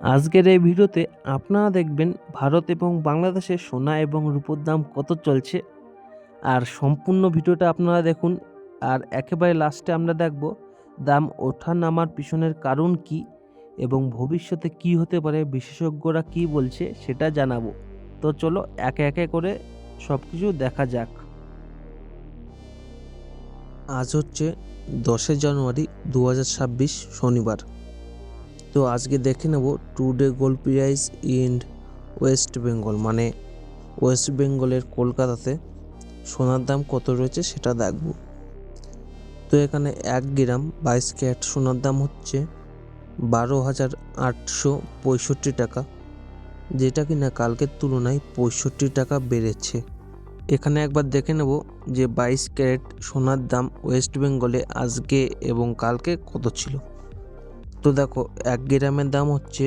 আজকের এই ভিডিওতে আপনারা দেখবেন ভারত এবং বাংলাদেশের সোনা এবং রূপোর দাম কত চলছে। আর সম্পূর্ণ ভিডিওটা আপনারা দেখুন। আর একেবারে লাস্টে আমরা দেখব দাম ওঠা নামার পিছনের কারণ কি এবং ভবিষ্যতে কি হতে পারে, বিশেষজ্ঞরা কি বলছে সেটা জানাব। তো চলো একে একে করে সব কিছু দেখা যাক। আজ হচ্ছে দশই জানুয়ারি দু হাজার ছাব্বিশ শনিবার। তো আজকে দেখে নেব today gold price in West Bengal মানে ওয়েস্ট বেঙ্গলের কলকাতাতে সোনার দাম কত রয়েছে সেটা দেখব। তো এখানে এক গ্রাম বাইশ ক্যারেট সোনার দাম হচ্ছে বারো হাজার আটশো পঁয়ষট্টি টাকা, যেটা কিনা কালকের তুলনায় পঁয়ষট্টি টাকা বেড়েছে। এখানে একবার দেখে নেব যে বাইশ ক্যারেট সোনার দাম ওয়েস্ট বেঙ্গলে আজকে এবং কালকে কত ছিল। তো দেখো, এক গ্রামের দাম হচ্ছে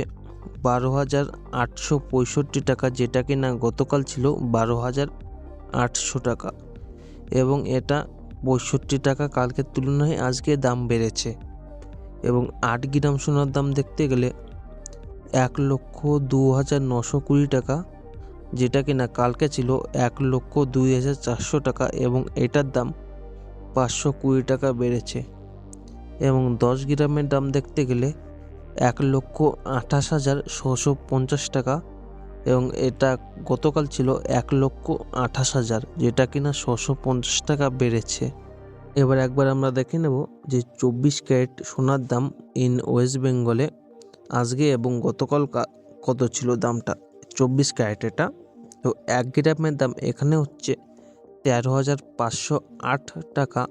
বারো হাজার আটশো পঁয়ষট্টি টাকা, যেটা কিনা গতকাল ছিল বারো হাজার আটশো টাকা এবং এটা পঁয়ষট্টি টাকা কালকের তুলনায় আজকে দাম বেড়েছে। এবং আট গ্রাম সোনার দাম দেখতে গেলে এক লক্ষ দু হাজার নশো কুড়ি টাকা, যেটা কিনা কালকে ছিল এক লক্ষ দুই হাজার চারশো টাকা এবং এটার দাম পাঁচশো কুড়ি টাকা বেড়েছে। এবং দশ গ্রামের দাম দেখতে গেলে এক লক্ষ আঠাশ হাজার ছশো পঞ্চাশ টাকা এবং এটা গতকাল ছিল এক লক্ষ আঠাশ হাজার, যেটা কিনা ছশো পঞ্চাশ টাকা বেড়েছে। এবার একবার আমরা দেখে নেব যে চব্বিশ ক্যারেট সোনার দাম ইন ওয়েস্ট বেঙ্গলে আজকে এবং গতকাল কত ছিল দামটা? চব্বিশ ক্যারেট এটা। তো এক গ্রামের দাম এখানে হচ্ছে তেরো হাজার পাঁচশো আট টাকা।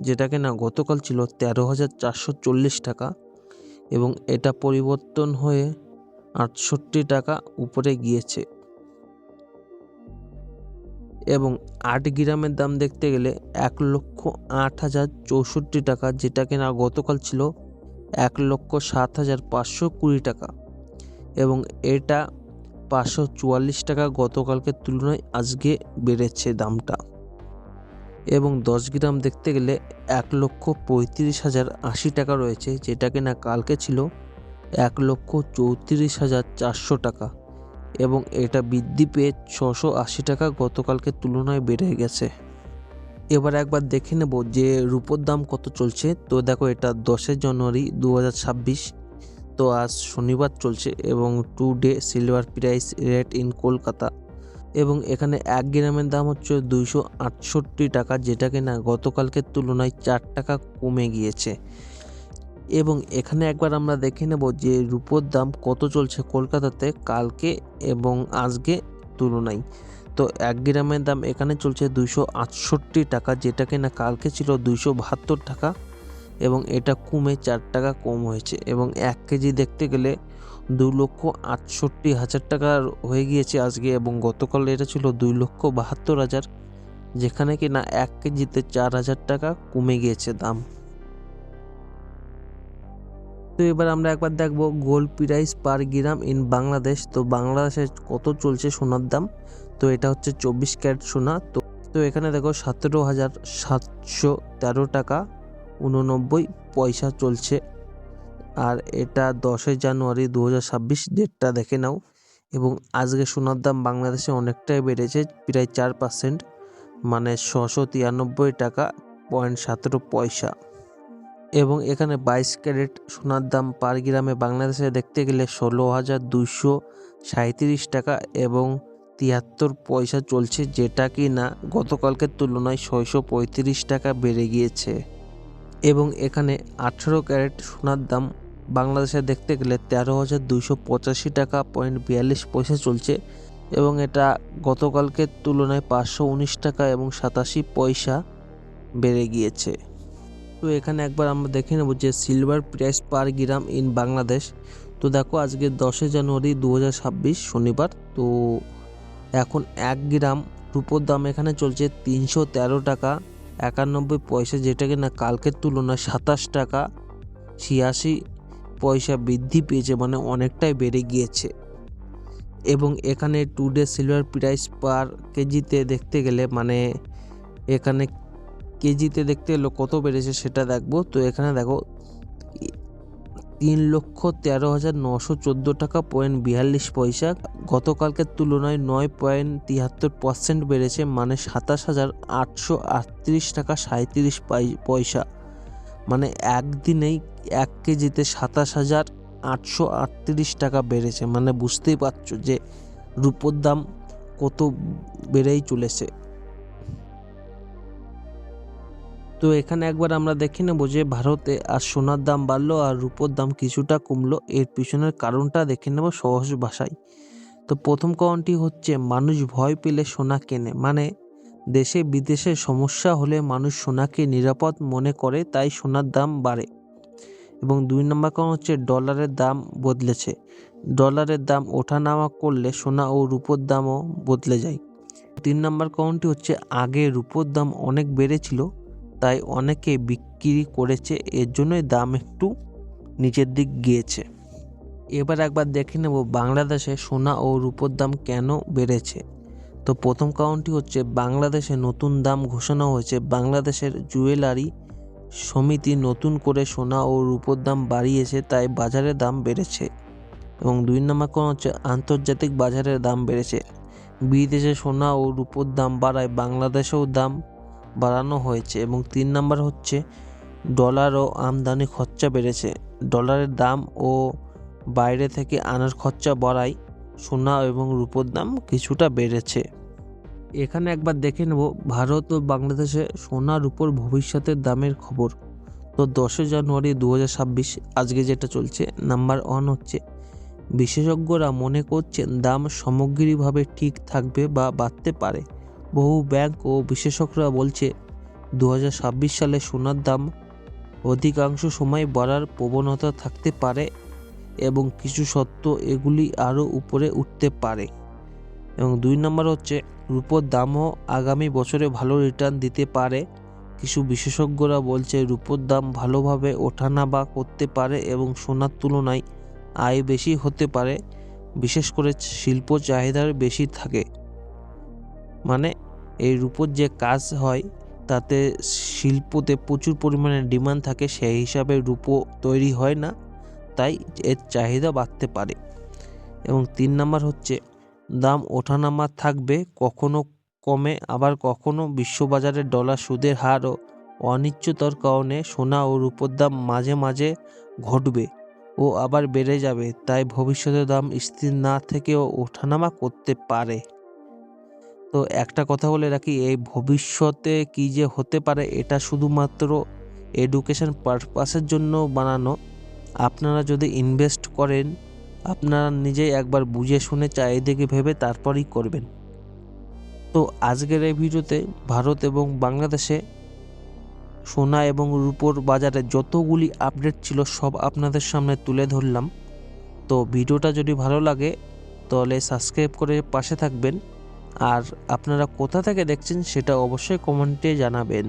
যেটা কিনা গতকাল ছিল তেরো হাজার চারশো চল্লিশ টাকা এবং এটা পরিবর্তন হয়ে আটষট্টি টাকা উপরে গিয়েছে। এবং আট গ্রামের দাম দেখতে গেলে এক লক্ষ আট হাজার চৌষট্টি টাকা যেটা কিনা গতকাল ছিল এক লক্ষ সাত হাজার পাঁচশো কুড়ি টাকা। এবং এটা পাঁচশো চুয়াল্লিশ টাকা গতকালকের তুলনায় আজকে বেড়েছে দামটা। এবং দশ গ্রাম দেখতে গেলে এক লক্ষ পঁয়ত্রিশ হাজার আশি টাকা রয়েছে যেটা কিনা কালকে ছিল এক লক্ষ চৌত্রিশ হাজার চারশো টাকা। এবং এটা বৃদ্ধি পেয়ে ছশো আশি টাকা গতকালকে তুলনায় বেড়ে গেছে। এবার একবার দেখে নেব যে রূপোর দাম কত চলছে। তো দেখো, এটা দশই জানুয়ারি দু হাজার ছাব্বিশ। তো আজ শনিবার চলছে এবং today silver price rate in Kolkata. এবং এখানে এক গ্রামের দাম হচ্ছে দুইশো আটষট্টি টাকা, যেটা কিনা গতকালকের তুলনায় চার টাকা কমে গিয়েছে। এবং এখানে একবার আমরা দেখে নেব যে রূপোর দাম কত চলছে কলকাতাতে কালকে এবং আজকে তুলনায়। তো এক গ্রামের দাম এখানে চলছে দুইশো আটষট্টি টাকা, যেটা কিনা কালকে ছিল দুইশো বাহাত্তর টাকা। এবং এটা কমে চার টাকা কম হয়েছে এবং এক কেজি দেখতে গেলে দু লক্ষ আটষট্টি হাজার টাকা হয়ে গিয়েছে আজকে এবং গতকাল এটা ছিল দুই লক্ষ বাহাত্তর হাজার, যেখানে কি না এক কেজিতে চার হাজার টাকা কমে গিয়েছে দাম। তো এবার আমরা একবার দেখব gold price per gram in Bangladesh. তো বাংলাদেশে কত চলছে সোনার দাম? তো এটা হচ্ছে চব্বিশ ক্যারেট সোনা। তো তো এখানে দেখো সতেরো হাজার সাতশো তেরো টাকা। উননব্বই পয়সা চলছে। আর এটা দশই জানুয়ারি দু হাজার ছাব্বিশ ডেটটা দেখে নাও। এবং আজকে সোনার দাম বাংলাদেশে অনেকটাই বেড়েছে, প্রায় চার পার্সেন্ট মানে ছশো তিরানব্বই টাকা পয়েন্ট সতেরো পয়সা। এবং এখানে বাইশ ক্যারেট সোনার দাম পার গ্রামে বাংলাদেশে দেখতে গেলে ষোলো হাজার দুশো সাঁত্রিশ টাকা এবং তিয়াত্তর পয়সা চলছে, যেটা কি না গতকালকের তুলনায় ছয়শো পঁয়ত্রিশ টাকা বেড়ে গিয়েছে। এবং এখানে আঠেরো ক্যারেট সোনার দাম বাংলাদেশে দেখতে গেলে তেরো হাজার দুইশো পঁচাশি টাকা পয়েন্ট বিয়াল্লিশ পয়সা চলছে এবং এটা গতকালকের তুলনায় পাঁচশো উনিশ টাকা এবং সাতাশি পয়সা বেড়ে গিয়েছে। তো এখানে একবার আমরা দেখে নেব যে silver price per gram in Bangladesh. তো দেখো আজকে দশই জানুয়ারি দু হাজার ছাব্বিশ শনিবার। তো এখন এক গ্রাম রূপোর দাম এখানে চলছে তিনশো তেরো টাকা। একানব্বই পয়সা যেটা কিনা কালকের তুলনায় সাতাশ টাকা, ছিয়াশি পয়সা বৃদ্ধি পেয়েছে মানে অনেকটাই বেড়ে গিয়েছে। এবং এখানে today silver price per কেজিতে দেখতে গেলে মানে এখানে কেজিতে দেখতে গেলে কত বেড়েছে সেটা দেখব। তো এখানে দেখো তিন লক্ষ তেরো হাজার নশো চোদ্দ টাকা পয়েন্ট বিয়াল্লিশ পয়সা। গতকালকের তুলনায় নয় পয়েন্ট তিয়াত্তর পার্সেন্ট বেড়েছে মানে সাতাশ হাজার আটশো আটত্রিশ টাকা সাঁত্রিশ পয়সা। মানে একদিনেই এক কেজিতে সাতাশ হাজার আটশো আটত্রিশ টাকা বেড়েছে। মানে বুঝতেই পারছ যে রুপোর দাম কত বেড়েই চলেছে। তো এখানে একবার আমরা দেখে নেব যে ভারতে আর সোনার দাম বাড়লো আর রুপোর দাম কিছুটা কমলো। এর পিছনের কারণটা দেখে নেব সহজ ভাষায়। তো প্রথম কারণটি হচ্ছে, মানুষ ভয় পেলে সোনা কেনে। মানে দেশে বিদেশে সমস্যা হলে মানুষ সোনাকে নিরাপদ মনে করে, তাই সোনার দাম বাড়ে। এবং দুই নম্বর কারণ হচ্ছে, ডলারের দাম বদলেছে। ডলারের দাম ওঠানামা করলে সোনা ও রূপোর দামও বদলে যায়। তিন নম্বর কারণটি হচ্ছে, আগে রূপোর দাম অনেক বেড়েছিল তাই অনেকে বিক্রি করেছে, এর জন্যই দাম একটু নিচের দিক গিয়েছে। এবার একবার দেখে নেব বাংলাদেশে সোনা ও রূপোর দাম কেন বেড়েছে। তো প্রথম কারণটি হচ্ছে, বাংলাদেশে নতুন দাম ঘোষণা হয়েছে। বাংলাদেশের জুয়েলারি সমিতি নতুন করে সোনা ও রূপোর দাম বাড়িয়েছে, তাই বাজারের দাম বেড়েছে। এবং দুই নম্বর কারণ হচ্ছে, আন্তর্জাতিক বাজারের দাম বেড়েছে। বিদেশে সোনা ও রূপোর দাম বাড়ায়, বাংলাদেশেও দাম বাড়ানো হয়েছে এবং তিন নম্বর হচ্ছে ডলার ও আমদানি খরচা বেড়েছে। ডলারের দাম ও বাইরে থেকে আনার খরচা বাড়ায় সোনা এবং রূপোর দাম কিছুটা বেড়েছে। এখানে একবার দেখে নেব ভারত ও বাংলাদেশে সোনা রূপোর ভবিষ্যতের দামের খবর। তো দশই জানুয়ারি দু হাজার ছাব্বিশ, আজকে যেটা চলছে, নাম্বার ওয়ান হচ্ছে, বিশেষজ্ঞরা মনে করছেন দাম সামগ্রিকভাবে ঠিক থাকবে বা বাড়তে পারে। বহু ব্যাংক ও বিশেষজ্ঞরা বলছে দু হাজার ছাব্বিশ সালে সোনার দাম অধিকাংশ সময় বাড়ার প্রবণতা থাকতে পারে এবং কিছু সত্ত্ব এগুলি আরও উপরে উঠতে পারে। এবং দুই নম্বর হচ্ছে, রূপোর দামও আগামী বছরে ভালো রিটার্ন দিতে পারে। কিছু বিশেষজ্ঞরা বলছে, রূপোর দাম ভালোভাবে ওঠানামা করতে পারে এবং সোনার তুলনায় আয় বেশি হতে পারে। বিশেষ করে শিল্প চাহিদার বেশি থাকে। মানে এই রূপোর যে কাজ হয়, তাতে শিল্পতে প্রচুর পরিমাণে ডিমান্ড থাকে, সেই হিসাবে রূপো তৈরি হয় না, তাই এর চাহিদা বাড়তে পারে। এবং তিন নাম্বার হচ্ছে, দাম ওঠানামা থাকবে, কখনো কমে, আবার কখনো বিশ্ববাজারে ডলার সুদের হার ও অনিশ্চয়তার কারণে সোনা ও রূপোর দাম মাঝে মাঝে ঘটবে ও আবার বেড়ে যাবে, তাই ভবিষ্যতে দাম স্থির না থেকেও ওঠানামা করতে পারে। তো একটা কথা বলে রাখি, এই ভবিষ্যতে কি যে হতে পারে এটা শুধুমাত্র এডুকেশন পারপাসের জন্য বানানো। আপনারা যদি ইনভেস্ট করেন, আপনারা নিজেই একবার বুঝে শুনে চারিদিকে ভেবে তারপরেই করবেন। তো আজকের এই ভিডিওতে ভারত এবং বাংলাদেশে সোনা এবং রূপোর বাজারে যতগুলি আপডেট ছিল সব আপনাদের সামনে তুলে ধরলাম। তো ভিডিওটা যদি ভালো লাগে, তাহলে সাবস্ক্রাইব করে পাশে থাকবেন। আর আপনারা কোথা থেকে দেখছেন সেটা অবশ্যই কমেন্টে জানাবেন।